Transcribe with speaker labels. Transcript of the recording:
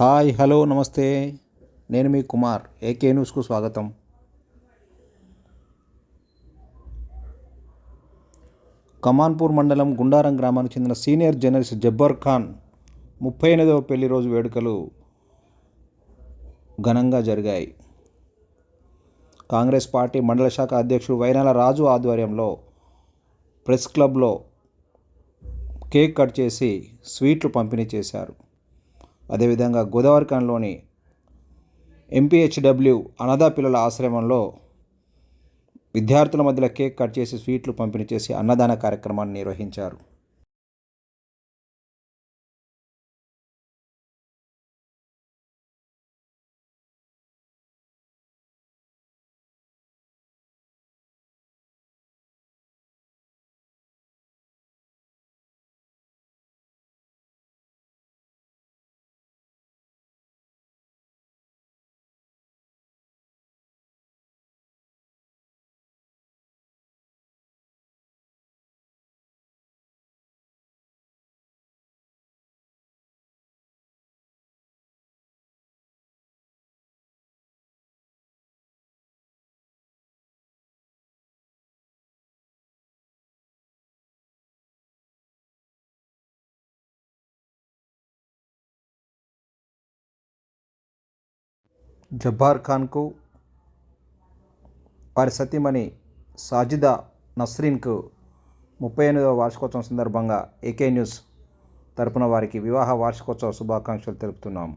Speaker 1: Hi hello నమస్తే. నేను మీ Kumar AK న్యూస్కు స్వాగతం. కమాన్పూర్ మండలం గుండారం గ్రామానికి చెందిన సీనియర్ జర్నలిస్ట్ జబ్బర్ ఖాన్ ముప్పై ఎనిమిదవ పెళ్ళి రోజు వేడుకలు ఘనంగా జరిగాయి. కాంగ్రెస్ పార్టీ మండల శాఖ అధ్యక్షుడు వైనాల రాజు ఆధ్వర్యంలో ప్రెస్ క్లబ్లో కేక్ కట్ చేసి స్వీట్లు పంపిణీ చేశారు. అదేవిధంగా గోదావరిఖాన్లోని ఎంపీహెచ్డబ్ల్యూ అనాథ పిల్లల ఆశ్రమంలో విద్యార్థుల మధ్యలో కేక్ కట్ చేసి స్వీట్లు పంపిణీ చేసి అన్నదాన కార్యక్రమాన్ని నిర్వహించారు. జబ్బార్ ఖాన్కు వారి సతీమణి సాజిదా నస్రీన్కు ముప్పై ఎనిమిదవ వార్షికోత్సవం సందర్భంగా ఏకే న్యూస్ తరపున వారికి వివాహ వార్షికోత్సవ శుభాకాంక్షలు తెలుపుతున్నాము